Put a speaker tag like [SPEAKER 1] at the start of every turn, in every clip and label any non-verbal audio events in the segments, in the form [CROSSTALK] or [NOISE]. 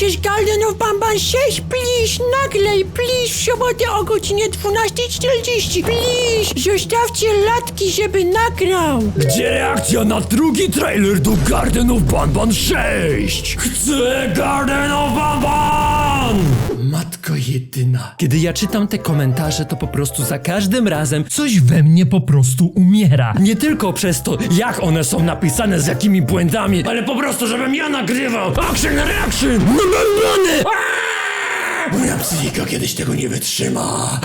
[SPEAKER 1] Jest Garden of Bamban 6, please, naglej, please, w sobotę o godzinie 12.40, please, zostawcie latki, żeby nagrał.
[SPEAKER 2] Gdzie reakcja na drugi trailer do Garden of Banban 6? Chcę Garden of Banban! Matko jedyna. Kiedy ja czytam te komentarze, to po prostu za każdym razem coś we mnie po prostu umiera. Nie tylko przez to, jak one są napisane, z jakimi błędami, ale po prostu, żebym ja nagrywał action reaction! Banbany! Moja psychika kiedyś tego nie wytrzyma.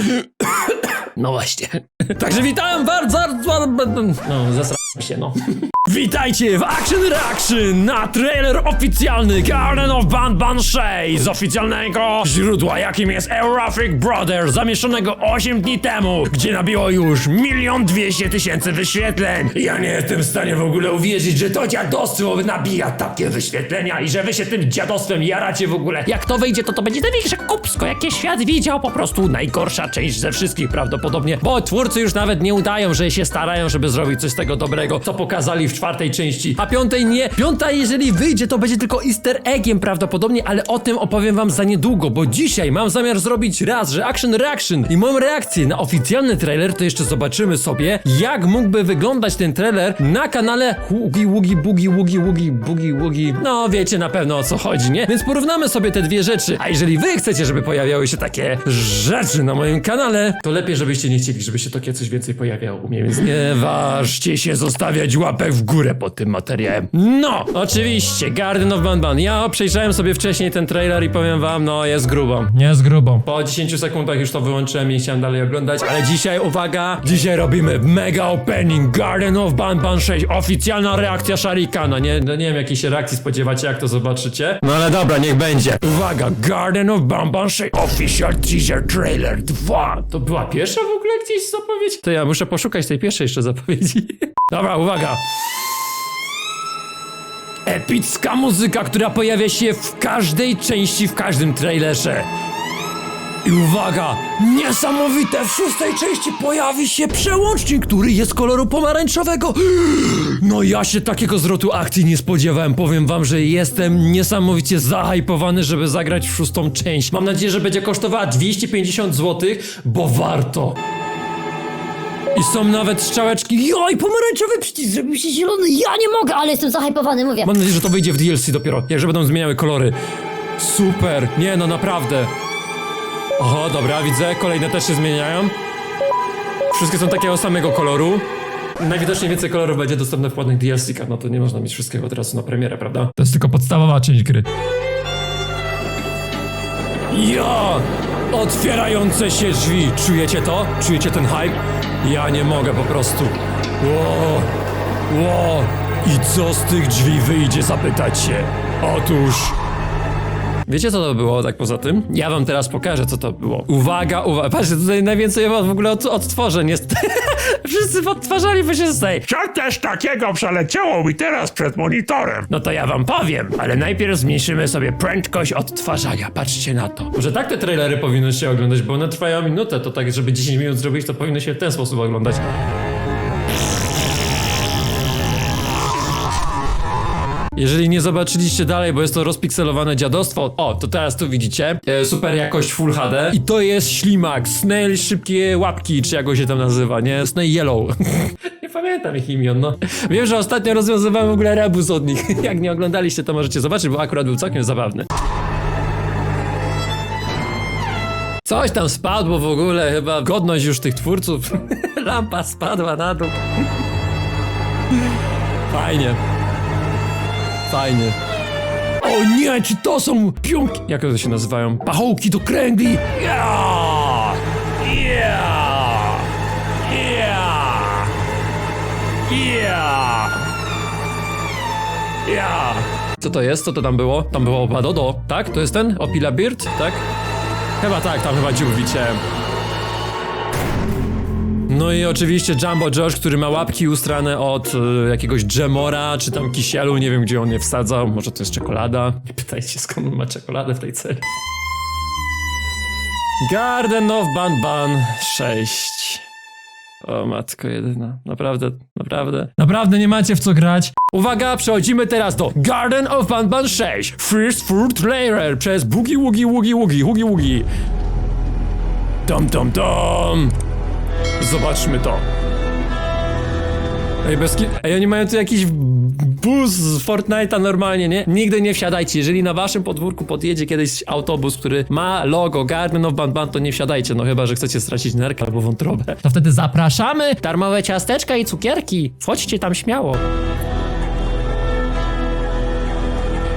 [SPEAKER 2] No właśnie. [LAUGHS] Także witam bardzo, bardzo. No, zasrałem się, no. [LAUGHS] Witajcie w Action Reaction na trailer oficjalny Garden of Banban 6 z oficjalnego źródła, jakim jest Eurafric Brothers, zamieszczonego 8 dni temu, gdzie nabiło już milion dwieście tysięcy wyświetleń. Ja nie jestem w stanie w ogóle uwierzyć, że to dziadostwo nabija takie wyświetlenia i że wy się tym dziadostwem jaracie w ogóle. Jak to wyjdzie, to to będzie największe kupsko, jakie świat widział, po prostu najgorsza część ze wszystkich prawdopodobnie, bo twórcy już nawet nie udają, że się starają, żeby zrobić coś z tego dobrego, co pokazali w czwartej części, a piątej nie. Piąta, jeżeli wyjdzie, to będzie tylko easter eggiem prawdopodobnie, ale o tym opowiem wam za niedługo, bo dzisiaj mam zamiar zrobić raz, że action reaction i moją reakcję na oficjalny trailer, to jeszcze zobaczymy sobie, jak mógłby wyglądać ten trailer na kanale Hugi Wugi Bugi Wugi Wugi Bugi Wugi. No wiecie na pewno o co chodzi, nie? Więc porównamy sobie te dwie rzeczy. A jeżeli wy chcecie, żeby pojawiały się takie rzeczy na moim kanale, to lepiej, żebyście nie chcieli, żeby się takie coś więcej pojawiało u mnie, więc nie ważcie się zostawiać łapek w górę pod tym materiałem. No, oczywiście, Garden of Banban. Ja przejrzałem sobie wcześniej ten trailer i powiem wam, no jest grubo. Jest grubo. Po 10 sekundach już to wyłączyłem i nie chciałem dalej oglądać, ale dzisiaj, uwaga, dzisiaj robimy mega opening Garden of Banban 6. Oficjalna reakcja Sharikana. Nie, no nie wiem jakiej się reakcji spodziewacie, jak to zobaczycie. No ale dobra, niech będzie. Uwaga, Garden of Banban 6 Official Teaser Trailer 2. To była pierwsza w ogóle gdzieś zapowiedź? To ja muszę poszukać tej pierwszej jeszcze zapowiedzi. [LAUGHS] Dobra, uwaga. Epicka muzyka, która pojawia się w każdej części, w każdym trailerze. I uwaga! Niesamowite! W szóstej części pojawi się przełącznik, który jest koloru pomarańczowego. [GASPS] No ja się takiego zwrotu akcji nie spodziewałem. Powiem wam, że jestem niesamowicie zahypowany, żeby zagrać w szóstą część. Mam nadzieję, że będzie kosztowała 250 zł, bo warto. I są nawet strzałeczki. Joj, pomarańczowy przycisk zrobił się zielony.
[SPEAKER 3] Ja nie mogę, ale jestem zahypowany, mówię.
[SPEAKER 2] Mam nadzieję, że to wyjdzie w DLC dopiero, jak że będą zmieniały kolory. Super, nie no naprawdę. Oho, dobra, widzę, kolejne też się zmieniają. Wszystkie są takiego samego koloru. Najwidoczniej więcej kolorów będzie dostępne w płatnych DLC-kach, no to nie można mieć wszystkiego od razu na premierę, prawda? To jest tylko podstawowa część gry. Ja! Otwierające się drzwi! Czujecie to? Czujecie ten hype? Ja nie mogę po prostu. Ło! Ło! I co z tych drzwi wyjdzie, zapytać się? Otóż... Wiecie co to było tak poza tym? Ja wam teraz pokażę co to było. Uwaga, uwaga. Patrzcie, tutaj najwięcej w ogóle od, odtworzeń jest. [LAUGHS] Wszyscy podtwarzali by się tutaj.
[SPEAKER 4] Co też takiego przeleciało mi teraz przed monitorem?
[SPEAKER 2] No to ja wam powiem, ale najpierw zmniejszymy sobie prędkość odtwarzania. Patrzcie na to. Może tak te trailery powinno się oglądać, bo one trwają minutę, to tak, żeby 10 minut zrobić, to powinno się w ten sposób oglądać. Jeżeli nie zobaczyliście dalej, bo jest to rozpikselowane dziadostwo, o, to teraz tu widzicie, e, super jakość Full HD i to jest ślimak, Snail szybkie łapki, czy jak go się tam nazywa, nie? Snail Yellow. [LAUGHS] nie pamiętam ich imion, no. Wiem, że ostatnio rozwiązywałem w ogóle rebus od nich. [LAUGHS] jak nie oglądaliście, to możecie zobaczyć, bo akurat był całkiem zabawny. Coś tam spadło w ogóle, chyba godność już tych twórców. [LAUGHS] Lampa spadła na dół. Fajnie. Fajnie. O nie, czy to są piąki? Jak one się nazywają? Pachołki do kręgli? Ja! Ja! Ja! Ja! Ja! Co to jest? Co to tam było? Tam było Badodo, tak? To jest ten? Opila Beard, tak? Chyba tak, tam chyba dziób widziałem. No i oczywiście Jumbo Josh, który ma łapki ustrane od y, jakiegoś dżemora, czy tam kisielu, nie wiem gdzie on je wsadzał, może to jest czekolada. Nie pytajcie skąd on ma czekoladę w tej celi. Garden of Ban Ban 6. O matko jedyna, naprawdę, naprawdę. Naprawdę nie macie w co grać. Uwaga, przechodzimy teraz do Garden of Banban 6 First Fruit Trailer przez Boogie Woogie Woogie Woogie Woogie Woogie Tom tom tom Zobaczmy to Ej, bez ki- Ej, oni mają tu jakiś bus z Fortnite'a normalnie, nie? Nigdy nie wsiadajcie. Jeżeli na waszym podwórku podjedzie kiedyś autobus, który ma logo Garden of Banban, to nie wsiadajcie, no chyba, że chcecie stracić nerkę albo wątrobę. To wtedy zapraszamy! Darmowe ciasteczka i cukierki. Wchodźcie tam śmiało.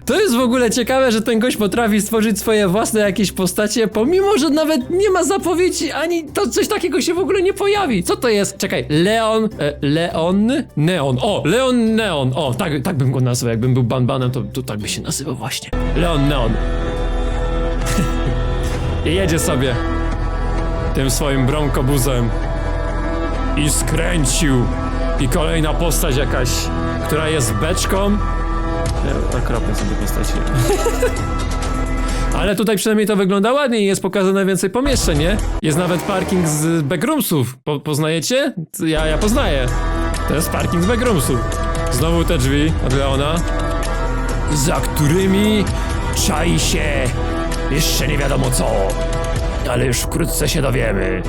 [SPEAKER 2] To jest w ogóle ciekawe, że ten gość potrafi stworzyć swoje własne jakieś postacie, pomimo, że nawet nie ma zapowiedzi, ani to coś takiego się w ogóle nie pojawi. Co to jest? Czekaj, Leon, e, Leon, Neon. O, Leon Neon. O, tak, tak bym go nazwał. Jakbym był Banbanem, to, to tak by się nazywał właśnie. Leon Neon. [LAUGHS] I jedzie sobie tym swoim bronkobuzem i skręcił. I kolejna postać jakaś, która jest beczką. Ja okropne są te postaci. Ale tutaj przynajmniej to wygląda ładnie i jest pokazane więcej pomieszczeń, nie? Jest nawet parking z backroomsów. Po, poznajecie? Ja, ja poznaję. To jest parking z backroomsów. Znowu te drzwi od Leona. Za którymi czai się jeszcze nie wiadomo co. Ale już wkrótce się dowiemy.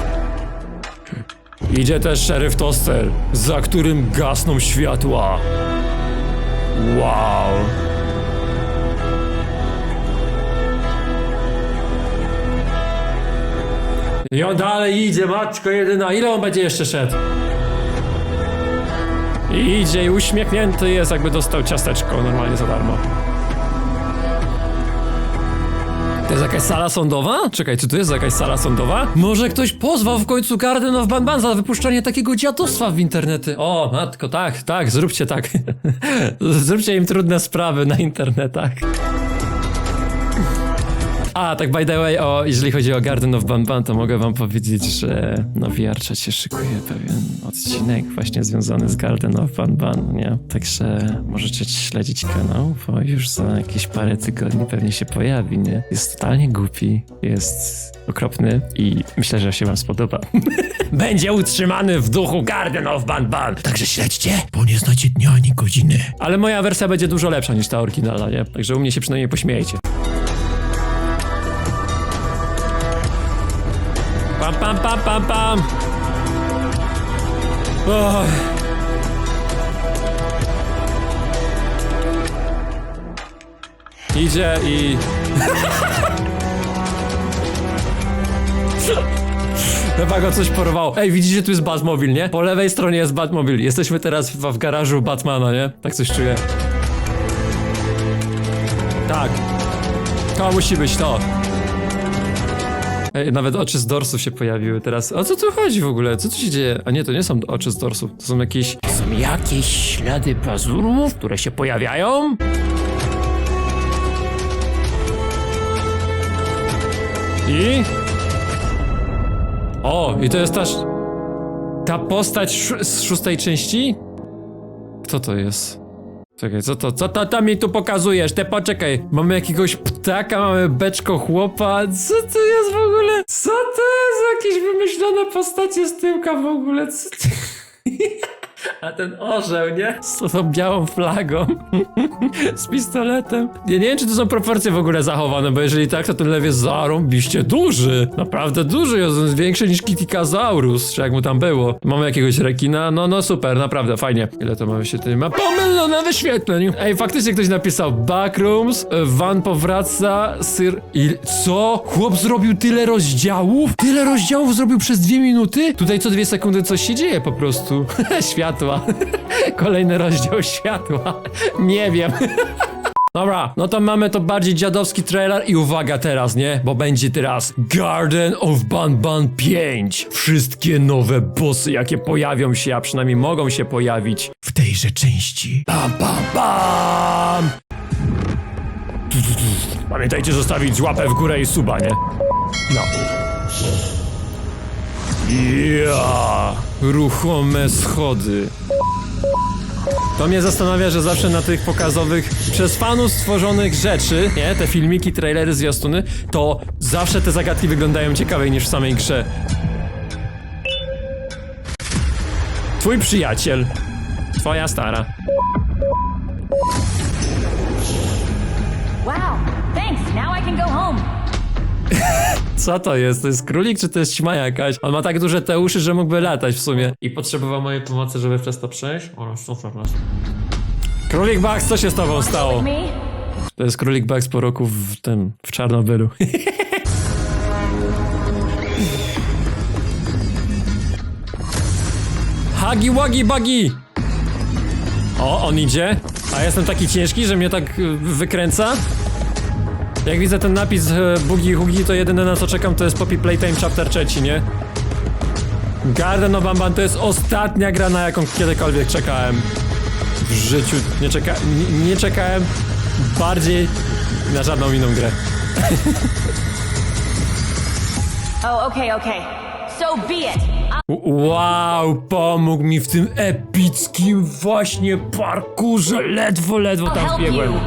[SPEAKER 2] Idzie też szeryf Toster, za którym gasną światła. Wow. I on dalej idzie, matko jedyna. Ile on będzie jeszcze szedł? I idzie i uśmiechnięty jest, jakby dostał ciasteczko normalnie za darmo. To jest jakaś sala sądowa? Czekaj, czy to jest jakaś sala sądowa? Może ktoś pozwał w końcu Garden of Banban za wypuszczanie takiego dziadostwa w internety. O, matko, tak, tak, zróbcie tak. [LAUGHS] zróbcie im trudne sprawy na internetach. A, tak by the way, o, jeżeli chodzi o Garden of Banban, to mogę wam powiedzieć, że no VR się szykuje pewien odcinek właśnie związany z Garden of Banban, nie? Także możecie śledzić kanał, bo już za jakieś parę tygodni pewnie się pojawi, nie? Jest totalnie głupi, jest okropny i myślę, że się wam spodoba. [LAUGHS] Będzie utrzymany w duchu Garden of Banban, także śledźcie, bo nie znacie dnia ani godziny. Ale moja wersja będzie dużo lepsza niż ta oryginalna, nie? Także u mnie się przynajmniej pośmiejecie. Pam, pam, pam, pam, pam. Och. Idzie i... [LAUGHS] Chyba go coś porwało. Ej, widzicie, tu jest Batmobil, nie? Po lewej stronie jest Batmobil. Jesteśmy teraz w, w garażu Batmana, nie? Tak coś czuję. Tak. To musi być to. Ej, nawet oczy z dorsów się pojawiły teraz. O co tu chodzi w ogóle? Co tu się dzieje? A nie, to nie są oczy z dorsów. To są jakieś... Są jakieś ślady pazurów, które się pojawiają? I... O, i to jest ta... Ta postać sz- z szóstej części? Kto to jest? Czekaj, co to, co to tam mi tu pokazujesz? Te poczekaj, mamy jakiegoś ptaka, mamy beczko chłopa, co to jest w ogóle? Co to jest? Jakieś wymyślone postacie z tyłka w ogóle, co to... [LAUGHS] A ten orzeł, nie? Z tą białą flagą. [LAUGHS] Z pistoletem. Ja nie wiem, czy to są proporcje w ogóle zachowane, bo jeżeli tak, to ten lew jest zarąbiście duży. Naprawdę duży, jest większy niż Kitikazaurus, czy jak mu tam było. Mamy jakiegoś rekina, no, no super, naprawdę, fajnie. Ile to mamy się tutaj? Ma pomylone wyświetleń. Ej, faktycznie ktoś napisał Backrooms, Van powraca, Syr... I co? Chłop zrobił tyle rozdziałów? Tyle rozdziałów zrobił przez dwie minuty? Tutaj co dwie sekundy coś się dzieje po prostu. [LAUGHS] Światła. Kolejny rozdział światła. Nie wiem. Dobra, no to mamy to bardziej dziadowski trailer i uwaga teraz, nie? Bo będzie teraz Garden of Banban 5. Wszystkie nowe bossy, jakie pojawią się, a przynajmniej mogą się pojawić w tejże części. Bam, bam, bam! Pamiętajcie zostawić łapę w górę i suba, nie? No. Ja, ruchome schody. To mnie zastanawia, że zawsze na tych pokazowych, przez fanów stworzonych rzeczy, nie, te filmiki, trailery, zwiastuny, to zawsze te zagadki wyglądają ciekawiej niż w samej grze. Twój przyjaciel. Twoja stara.
[SPEAKER 5] Wow, thanks. Now I can go home.
[SPEAKER 2] Co to jest? To jest królik, czy to jest ćma jakaś? On ma tak duże te uszy, że mógłby latać w sumie. I potrzebował mojej pomocy, żeby przez to przejść? O, super. no. Królik Bugs, co się z tobą stało? To jest królik Bugs po roku w tym, w Czarnobylu. [LAUGHS] Hagi wagi bagi! O, on idzie. A jestem taki ciężki, że mnie tak y, wykręca. Jak widzę ten napis e, Bugi Hugi, to jedyne na co czekam to jest Poppy Playtime Chapter 3, nie? Garden of Bamban to jest ostatnia gra, na jaką kiedykolwiek czekałem. W życiu nie, czeka nie, nie czekałem bardziej na żadną inną grę. [LAUGHS]
[SPEAKER 5] Oh, okay, okay. So be it. I'll
[SPEAKER 2] Wow, pomógł mi w tym epickim właśnie parkurze. Ledwo, ledwo tam
[SPEAKER 5] help
[SPEAKER 2] wbiegłem.
[SPEAKER 5] you.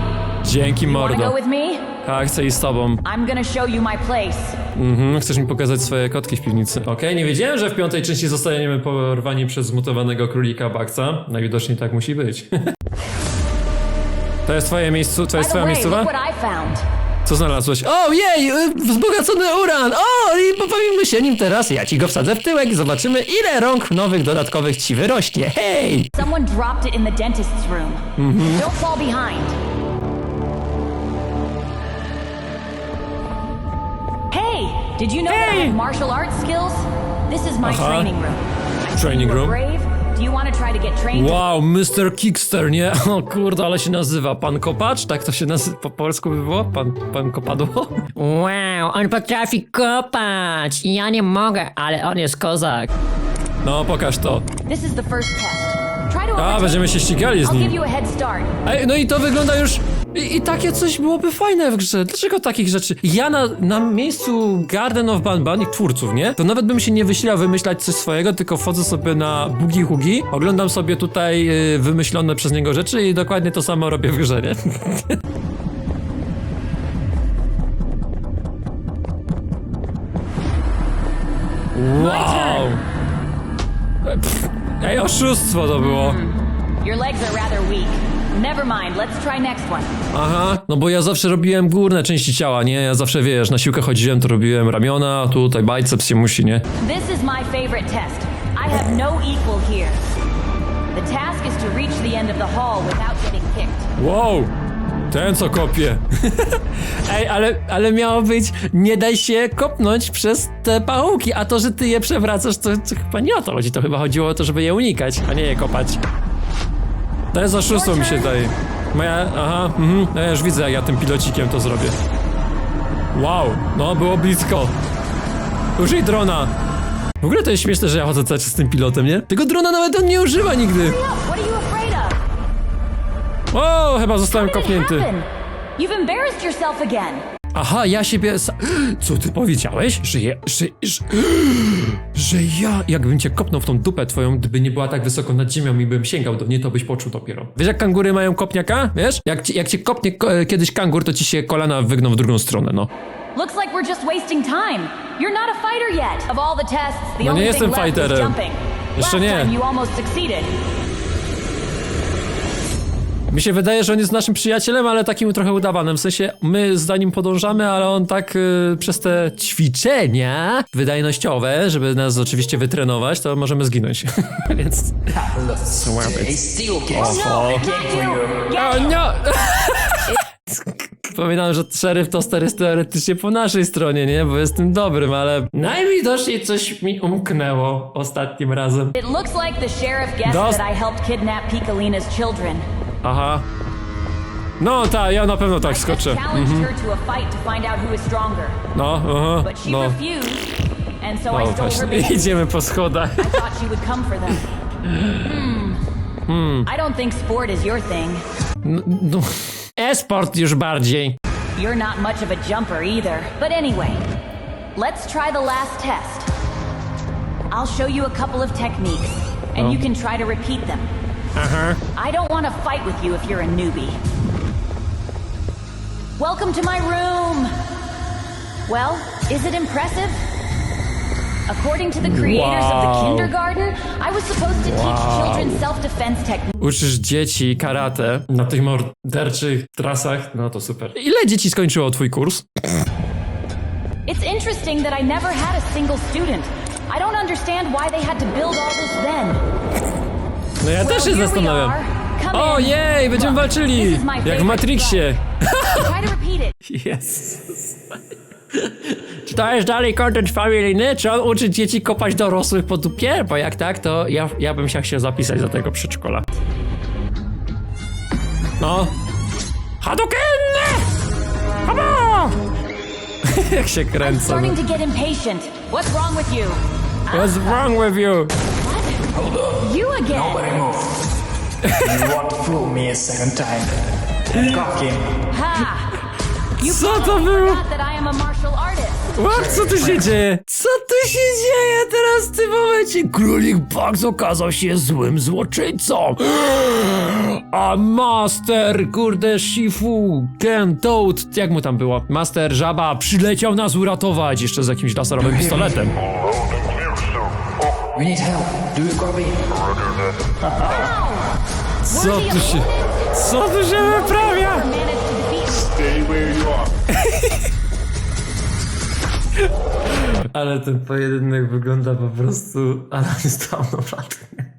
[SPEAKER 2] Dzięki,
[SPEAKER 5] wanna go
[SPEAKER 2] mordo.
[SPEAKER 5] with me?
[SPEAKER 2] A, chcę iść z tobą.
[SPEAKER 5] I'm gonna show you my place.
[SPEAKER 2] Mhm, chcesz mi pokazać swoje kotki w piwnicy. Okej, nie wiedziałem, że w piątej części zostaniemy porwani przez zmutowanego królika Bakca. Najwidoczniej tak musi być. [LAUGHS] to jest twoje miejscu, to
[SPEAKER 5] By
[SPEAKER 2] jest
[SPEAKER 5] the
[SPEAKER 2] twoja
[SPEAKER 5] way,
[SPEAKER 2] miejscowa?
[SPEAKER 5] look what I found.
[SPEAKER 2] Co znalazłeś? O, jej, y, wzbogacony uran! O, i popawimy się nim teraz. Ja ci go wsadzę w tyłek i zobaczymy, ile rąk nowych, dodatkowych ci wyrośnie. Hej!
[SPEAKER 5] Someone dropped it in the dentist's room.
[SPEAKER 2] Mm-hmm.
[SPEAKER 5] Don't fall behind. Did you know that I have martial arts skills? This is my
[SPEAKER 2] Uh-huh.
[SPEAKER 5] training room.
[SPEAKER 2] Training
[SPEAKER 5] you were
[SPEAKER 2] room.
[SPEAKER 5] brave. Do you want to try to get trained?
[SPEAKER 2] Wow, Mr. Kickster, nie? [LAUGHS] O kurde, ale się nazywa. Pan Kopacz? Tak to się nazywa po polsku by było? Pan, pan Kopadło? [LAUGHS]
[SPEAKER 6] Wow, on potrafi kopać. Ja nie mogę, ale on jest kozak.
[SPEAKER 2] No, pokaż to.
[SPEAKER 5] This is the first test. Try to
[SPEAKER 2] A,
[SPEAKER 5] overtake
[SPEAKER 2] będziemy się
[SPEAKER 5] me.
[SPEAKER 2] ścigali z
[SPEAKER 5] I'll give
[SPEAKER 2] nim.
[SPEAKER 5] you a head start.
[SPEAKER 2] Ej, no i to wygląda już... I, I takie coś byłoby fajne w grze. Dlaczego takich rzeczy? Ja na, na miejscu Garden of Banban, ich twórców, nie? To nawet bym się nie wysilał wymyślać coś swojego, tylko wchodzę sobie na Bugi Hugi, oglądam sobie tutaj y, wymyślone przez niego rzeczy i dokładnie to samo robię w grze, nie? [LAUGHS] Wow! Pff, Ej, oszustwo to było.
[SPEAKER 5] Your legs are rather weak. Never mind, let's try next one.
[SPEAKER 2] Aha, no bo ja zawsze robiłem górne części ciała, nie? Ja zawsze, wiesz, na siłkę chodziłem, to robiłem ramiona, tutaj biceps się musi, nie?
[SPEAKER 5] This is my favorite test. I have no equal here. The task is to reach the end of the hall without getting kicked.
[SPEAKER 2] Wow! Ten co kopie. [LAUGHS] Ej, ale, ale miało być, nie daj się kopnąć przez te pachołki, a to, że ty je przewracasz, to, to chyba nie o to chodzi. To chyba chodziło o to, żeby je unikać, a nie je kopać. To jest oszustwo mi się daje. Moja, aha, mhm, no ja już widzę, jak ja tym pilocikiem to zrobię. Wow, no było blisko. Użyj drona. W ogóle to jest śmieszne, że ja chodzę cały czas z tym pilotem, nie? Tego drona nawet on nie używa nigdy. O, chyba zostałem kopnięty.
[SPEAKER 5] You've embarrassed yourself again.
[SPEAKER 2] Aha, ja siebie. Sa... [GASPS] Co ty powiedziałeś? Że ja. Że, że, [GASPS] że ja. Jakbym cię kopnął w tą dupę twoją, gdyby nie była tak wysoko nad ziemią i bym sięgał do niej, to byś poczuł dopiero. Wiesz, jak kangury mają kopniaka? Wiesz? Jak, ci, jak cię kopnie ko kiedyś kangur, to ci się kolana wygną w drugą stronę, no.
[SPEAKER 5] Looks like we're just wasting time. You're not a fighter yet. Of all the tests, the
[SPEAKER 2] No nie jestem fighterem. Jeszcze nie. Mi się wydaje, że on jest naszym przyjacielem, ale takim trochę udawanym. W sensie, my za nim podążamy, ale on tak y, przez te ćwiczenia wydajnościowe, żeby nas oczywiście wytrenować, to możemy zginąć. [LAUGHS] Więc. Oho. O no! Wspominam, [LAUGHS] że szeryf toster jest teoretycznie po naszej stronie, nie? Bo jestem dobrym, ale najwidoczniej coś mi umknęło ostatnim razem.
[SPEAKER 5] It looks like the sheriff guessed
[SPEAKER 2] Dos-
[SPEAKER 5] that I helped kidnap Picolina's children.
[SPEAKER 2] Aha. No tak, ja na pewno tak skoczę.
[SPEAKER 5] stronger.
[SPEAKER 2] No, aha, no. No właśnie, [LAUGHS] idziemy po schodach.
[SPEAKER 5] Them. Hmm. I don't think sport is your thing.
[SPEAKER 2] No, esport już bardziej.
[SPEAKER 5] You're not much of a jumper either. But anyway, let's try the last test. I'll show you a couple of techniques, and you can try to repeat them.
[SPEAKER 2] Aha.
[SPEAKER 5] I don't want to fight with you if you're a newbie. Welcome to my room! Well, is it impressive? According to the creators of the kindergarten, I was supposed to teach children self-defense techniques.
[SPEAKER 2] Uczysz dzieci karate na tych morderczych trasach, no to super. Ile dzieci skończyło twój kurs?
[SPEAKER 5] It's interesting that I never had a single student. I don't understand why they had to build all this then.
[SPEAKER 2] No ja też się zastanawiam. O jej, będziemy walczyli! Jak w Matrixie. [LAUGHS] Jezus. Czy to jest dalej content familijny? Czy on uczy dzieci kopać dorosłych po dupie? Bo jak tak, to ja, ja bym się chciał zapisać do tego przedszkola. No. Hadouken! Come on! [LAUGHS] jak się kręcą.
[SPEAKER 5] starting to get impatient. What's wrong with you?
[SPEAKER 2] Wrong with you?
[SPEAKER 5] Again.
[SPEAKER 7] Nobody move. you want to fool me a second time? Him.
[SPEAKER 5] Ha! You
[SPEAKER 2] Co to było?
[SPEAKER 5] forgot that I am a martial artist.
[SPEAKER 2] What? Co tu się dzieje? Co tu się dzieje teraz w tym momencie? Królik Bugs okazał się złym złoczyńcą. A Master, kurde, Shifu, Ken, Toad, jak mu tam było? Master Żaba przyleciał nas uratować jeszcze z jakimś laserowym pistoletem.
[SPEAKER 7] We need help. Do you copy?
[SPEAKER 2] Co tu się... Co tu się wyprawia?
[SPEAKER 5] Managed to defeat
[SPEAKER 2] Ale ten pojedynek wygląda po prostu... Ale jest pełnoplatny.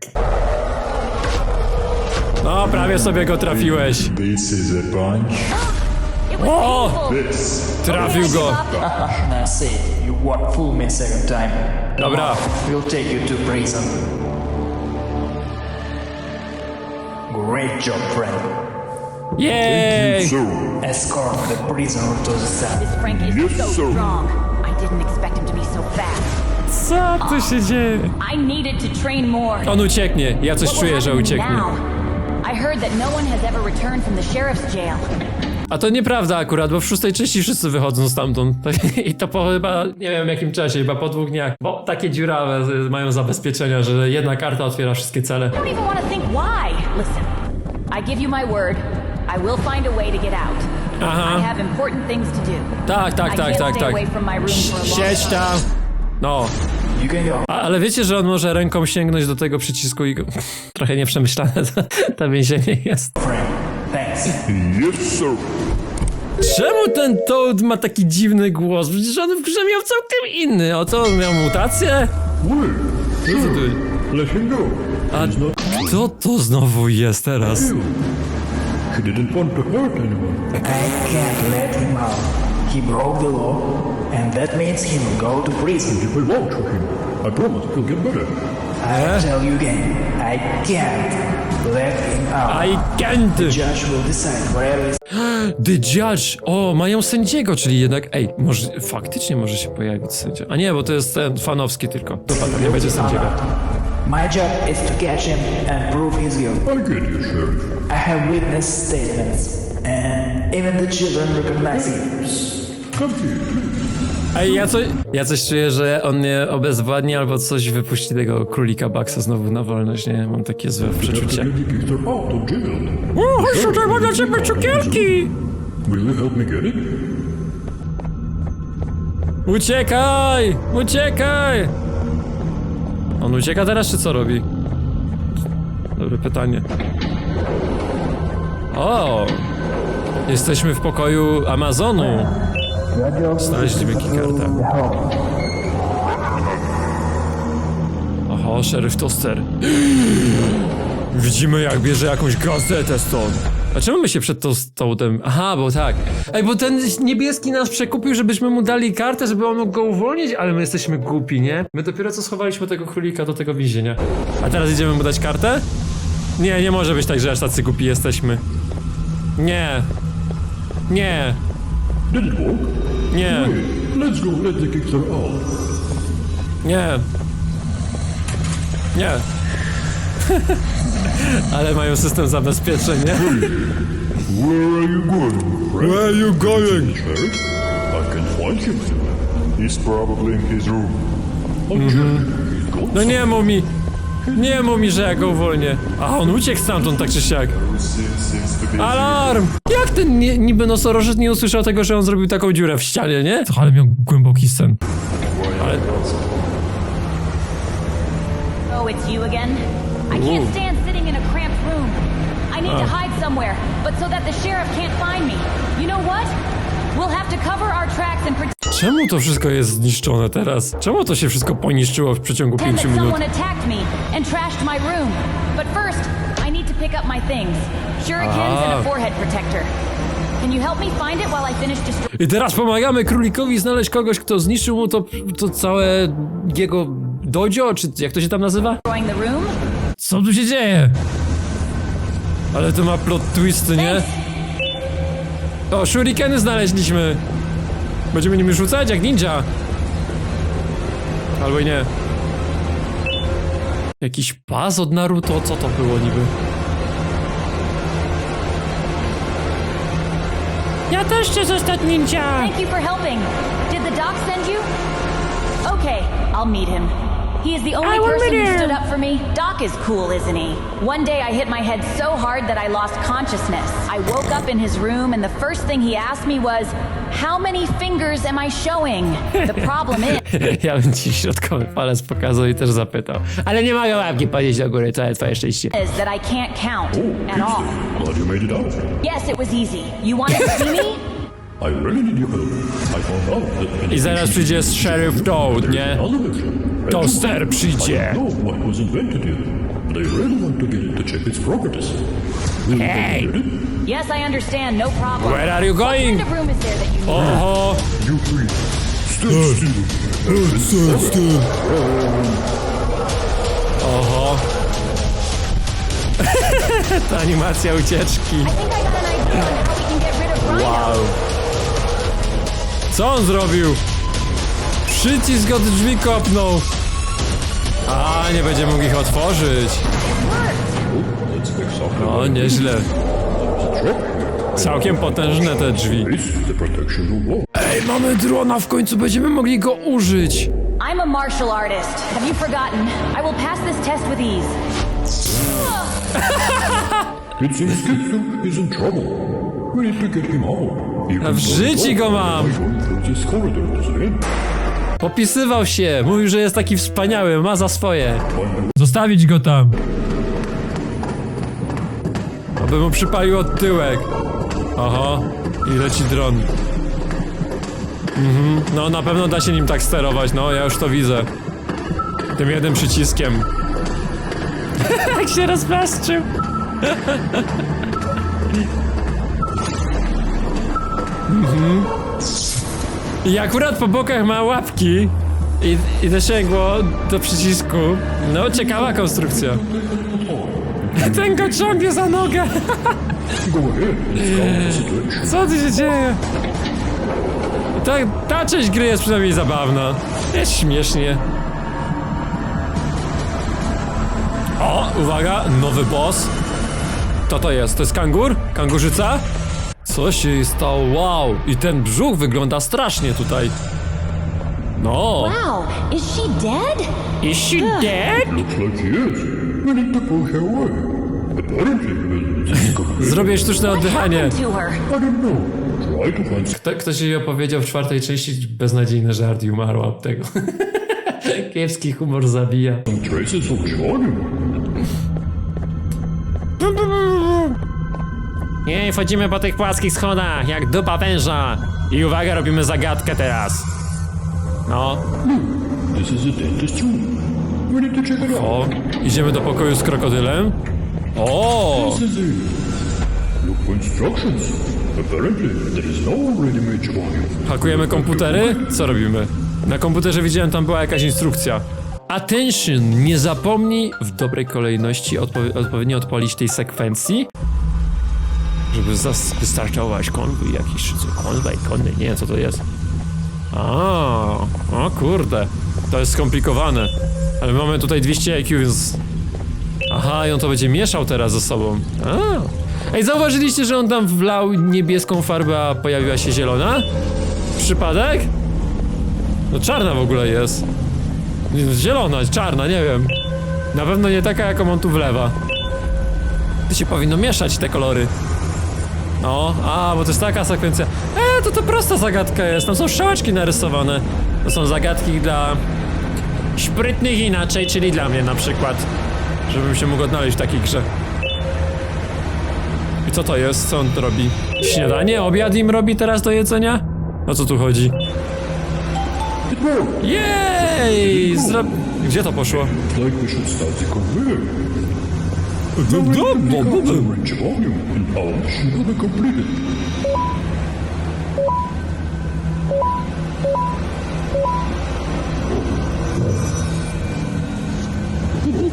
[SPEAKER 2] No, prawie sobie go trafiłeś.
[SPEAKER 8] This is a punch.
[SPEAKER 2] Oh!
[SPEAKER 8] This.
[SPEAKER 2] Trafił go.
[SPEAKER 5] up.
[SPEAKER 7] I say, you want to fool me a second time?
[SPEAKER 2] Dobra.
[SPEAKER 7] We'll take you to prison. Great job, friend.
[SPEAKER 8] So,
[SPEAKER 7] Escort the prisoner to the cell.
[SPEAKER 5] This Frank is
[SPEAKER 8] Yes,
[SPEAKER 5] so
[SPEAKER 8] sir.
[SPEAKER 5] strong. I didn't expect him to be so fast.
[SPEAKER 2] Co tu się dzieje?
[SPEAKER 5] I needed to train more.
[SPEAKER 2] On ucieknie. Ja coś czuję, że ucieknie.
[SPEAKER 5] now? I heard that no one has ever returned from the sheriff's jail.
[SPEAKER 2] A to nieprawda akurat, bo w szóstej części wszyscy wychodzą stamtąd. [LAUGHS] I to po chyba, nie wiem w jakim czasie, chyba po dwóch dniach. Bo takie dziurawe mają zabezpieczenia, że jedna karta otwiera wszystkie cele.
[SPEAKER 5] I don't even want to think why. Listen, I give you my word. I will find a way to get out.
[SPEAKER 2] Aha.
[SPEAKER 5] I have important things to do.
[SPEAKER 2] Tak, tak,
[SPEAKER 5] I
[SPEAKER 2] tak,
[SPEAKER 5] can't
[SPEAKER 2] tak,
[SPEAKER 5] stay
[SPEAKER 2] tak.
[SPEAKER 5] away from my room for a long
[SPEAKER 2] Siedź
[SPEAKER 5] time.
[SPEAKER 2] tam. No. A, ale wiecie, że on może ręką sięgnąć do tego przycisku i go... [LAUGHS] Trochę nieprzemyślane [LAUGHS] to, to więzienie jest.
[SPEAKER 8] Yes, sir.
[SPEAKER 2] Czemu ten Toad ma taki dziwny głos? Przecież on w grze miał całkiem inny. O co, on miał mutację?
[SPEAKER 8] Wait.
[SPEAKER 2] Co tu?
[SPEAKER 8] Let him go.
[SPEAKER 2] A kto to znowu jest teraz?
[SPEAKER 8] He didn't want to hurt anyone.
[SPEAKER 7] I can't let him out. He broke the law, and that means he will go to prison.
[SPEAKER 8] You will vouch for him. I promise he'll get better.
[SPEAKER 7] I tell you again, I can't let him out.
[SPEAKER 2] I can't!
[SPEAKER 7] Judge will decide whatever is [GASPS]
[SPEAKER 2] The Judge! O, mają sędziego, czyli jednak... Ej, może faktycznie może się pojawić sędzia. A nie, bo to jest ten fanowski tylko. Dupa, tam nie będzie sędziego.
[SPEAKER 7] My job is to catch him and prove his guilt.
[SPEAKER 8] I get you, Sheriff.
[SPEAKER 7] I have witness statements, and even the children recognize him.
[SPEAKER 8] Come here, please.
[SPEAKER 2] Ej, ja, co, ja coś czuję, że on mnie obezwładni albo coś wypuści tego królika Baxa znowu na wolność, nie? Mam takie złe
[SPEAKER 8] jail.
[SPEAKER 2] O, chodź tutaj, mam dla ciebie cukierki!
[SPEAKER 8] Will you help me get it?
[SPEAKER 2] Uciekaj! Uciekaj! On ucieka teraz, czy co robi? Dobre pytanie. O! Jesteśmy w pokoju Amazonu. Znaleźliśmy kartę. Oho, szeryf Toster. Widzimy jak bierze jakąś gazetę stąd. A czemu my się przed tą stołtem... Aha, bo tak. Ej, bo ten niebieski nas przekupił, żebyśmy mu dali kartę, żeby on mógł go uwolnić, ale my jesteśmy głupi, nie? My dopiero co schowaliśmy tego królika do tego więzienia. A teraz idziemy mu dać kartę? Nie, nie może być tak, że aż tacy głupi jesteśmy. Nie. Nie.
[SPEAKER 8] Did it work?
[SPEAKER 2] Nie.
[SPEAKER 8] Hey, let's go let the gangster out.
[SPEAKER 2] Nie. Nie. [LAUGHS] Ale mają system zabezpieczeń, nie?
[SPEAKER 8] Where are you going, friend?
[SPEAKER 2] Where are you going?
[SPEAKER 8] I can find him. He's probably in his room. He's gone.
[SPEAKER 2] No nie mów mi. Nie mów mi, że ja go uwolnię. A on uciekł stamtąd tak czy siak.
[SPEAKER 8] To
[SPEAKER 2] Alarm! Jak ten nie, niby nosorożec nie usłyszał tego, że on zrobił taką dziurę w ścianie, nie? Ale miał głęboki sen. Ale...
[SPEAKER 5] Oh, it's you again? I can't stand sitting in a cramped room. I need to hide somewhere, but so that the sheriff can't find me. You know what?
[SPEAKER 2] Czemu to wszystko jest zniszczone teraz? Czemu to się wszystko poniszczyło w przeciągu
[SPEAKER 5] that
[SPEAKER 2] 5 minut?
[SPEAKER 5] I need to pick up my things. Shurikens and a forehead protector. Can you help me find it while I finish destroying
[SPEAKER 2] I teraz pomagamy królikowi znaleźć kogoś, kto zniszczył mu to, to całe jego dojo, czy jak to się tam nazywa? Co tu się dzieje? Ale to ma plot twisty, nie? O, shurikeny znaleźliśmy. Będziemy nimi rzucać jak ninja. Albo i nie. Jakiś pas od Naruto? Co to było niby?
[SPEAKER 1] Ja też chcę zostać ninja.
[SPEAKER 5] Thank you for helping. Did the doc send you? Okay, I'll meet him. He is the only
[SPEAKER 1] I
[SPEAKER 5] person who stood up for me. Doc is cool, isn't he? One day I hit my head so hard that I lost consciousness. I woke up in his room, and the first thing he asked me was, How many fingers am I showing? The problem is. [LAUGHS]
[SPEAKER 2] Ja bym ci środkowy palec pokazał i też zapytał. Ale nie mogę łapki podnieść do góry, całe twoje szczęście.
[SPEAKER 5] is that I can't count at all.
[SPEAKER 8] Glad you made it out.
[SPEAKER 5] Yes, it was easy. You wanted to see me? [LAUGHS]
[SPEAKER 8] I really need your help. I found out that
[SPEAKER 2] I zaraz przyjdzie Sheriff Toad, nie? Toaster przyjdzie. Hey.
[SPEAKER 5] Yes, I understand. No problem.
[SPEAKER 2] Where are you going? Oho! Oho! [LAUGHS] Ta animacja ucieczki. Wow. Co on zrobił? Przycisk od drzwi kopnął. A, nie będzie mógł ich otworzyć.
[SPEAKER 8] Let's fix something.
[SPEAKER 2] O, nieźle. Całkiem potężne te drzwi. Ej, mamy drona, w końcu będziemy mogli go użyć.
[SPEAKER 5] I'm a martial artist. Have you forgotten? I will pass this test with ease.
[SPEAKER 8] It seems Skipster is in trouble. We need to get him out.
[SPEAKER 2] W życiu go mam. Popisywał się, mówił, że jest taki wspaniały, ma za swoje. Zostawić go tam. Aby mu przypalił od tyłek. Oho, i leci dron. Mhm, no na pewno da się nim tak sterować, no ja już to widzę. Tym jednym przyciskiem. Jak [LAUGHS] się rozplaszczył. [LAUGHS] mhm. I akurat po bokach ma łapki i, i dosięgło do przycisku. No, ciekawa konstrukcja. Ten go ciągnie za nogę. [LAUGHS] Co tu się dzieje? Ta, ta część gry jest przynajmniej zabawna. Jest śmiesznie. O, uwaga, nowy boss. Co to jest? To jest kangur? Kangurzyca? Co się jej stało? Wow! I ten brzuch wygląda strasznie tutaj. No.
[SPEAKER 5] Wow, is she dead?
[SPEAKER 2] Is she dead?
[SPEAKER 8] Looks like he is. We need to pull her away. Apparently,
[SPEAKER 2] Zrobię sztuczne
[SPEAKER 5] What
[SPEAKER 2] oddychanie.
[SPEAKER 5] happened to her?
[SPEAKER 8] I don't know.
[SPEAKER 2] Kto, ktoś jej opowiedział w czwartej części beznadziejny żart i umarła od tego. [LAUGHS] Kiepski humor zabija. Nie, wchodzimy po tych płaskich schodach, jak dupa węża. I uwaga, robimy zagadkę teraz. No, o, idziemy do pokoju z krokodylem. O, hakujemy komputery? Co robimy? Na komputerze widziałem, tam była jakaś instrukcja. Attention! Nie zapomnij w dobrej kolejności odpo- odpowiednio odpalić tej sekwencji, żeby wystartować konwój jakiś, czy co, konwój, konny, nie wiem co to jest. A, o kurde, to jest skomplikowane. Ale mamy tutaj 200 IQ, więc... Aha, i on to będzie mieszał teraz ze sobą. A. Ej, zauważyliście, że on tam wlał niebieską farbę, a pojawiła się zielona? Przypadek? No czarna w ogóle jest. Zielona, czarna, nie wiem. Na pewno nie taka, jaką on tu wlewa. To się powinno mieszać te kolory. No, a, bo to jest taka sekwencja. E, to to prosta zagadka jest. Tam są strzałeczki narysowane. To są zagadki dla sprytnych inaczej, czyli dla mnie na przykład. Żebym się mógł odnaleźć w takiej grze. I co to jest? Co on to robi? Śniadanie? Obiad im robi teraz do jedzenia? O co tu chodzi? Jej! Zro... Gdzie to poszło?
[SPEAKER 8] Like we should start the conveyor. Orange volume and polish will be completed.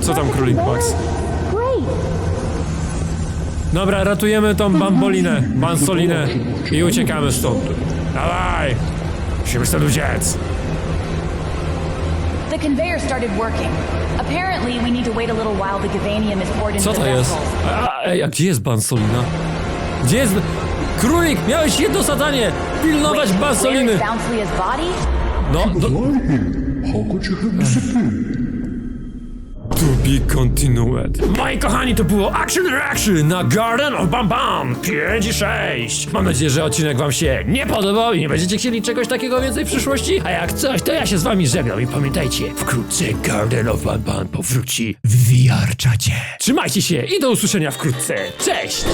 [SPEAKER 2] Co tam królik Max? Dobra, ratujemy tą bambolinę, bansolinę i uciekamy stąd. Dawaj! Musimy stąd uciec.
[SPEAKER 5] The conveyor started working. Apparently, we need to wait a little while the Gavanium is poured into
[SPEAKER 2] Co
[SPEAKER 5] the
[SPEAKER 2] to jest?
[SPEAKER 5] vessels.
[SPEAKER 2] A, ej, a gdzie jest bansolina? Gdzie jest... Królik, miałeś jedno zadanie! Pilnować
[SPEAKER 5] Wait,
[SPEAKER 2] bansoliny!
[SPEAKER 5] where is Bouncelia's body?
[SPEAKER 2] No, no...
[SPEAKER 8] Here? How could you have disappeared?
[SPEAKER 2] To be continued. Moi kochani, to było Action Reaction na Garden of Bam Bam 5 i 6. Mam nadzieję, że odcinek wam się nie podobał i nie będziecie chcieli czegoś takiego więcej w przyszłości. A jak coś, to ja się z wami żegnam i pamiętajcie, wkrótce Garden of Bam Bam powróci w VR-czacie. Trzymajcie się i do usłyszenia wkrótce. Cześć!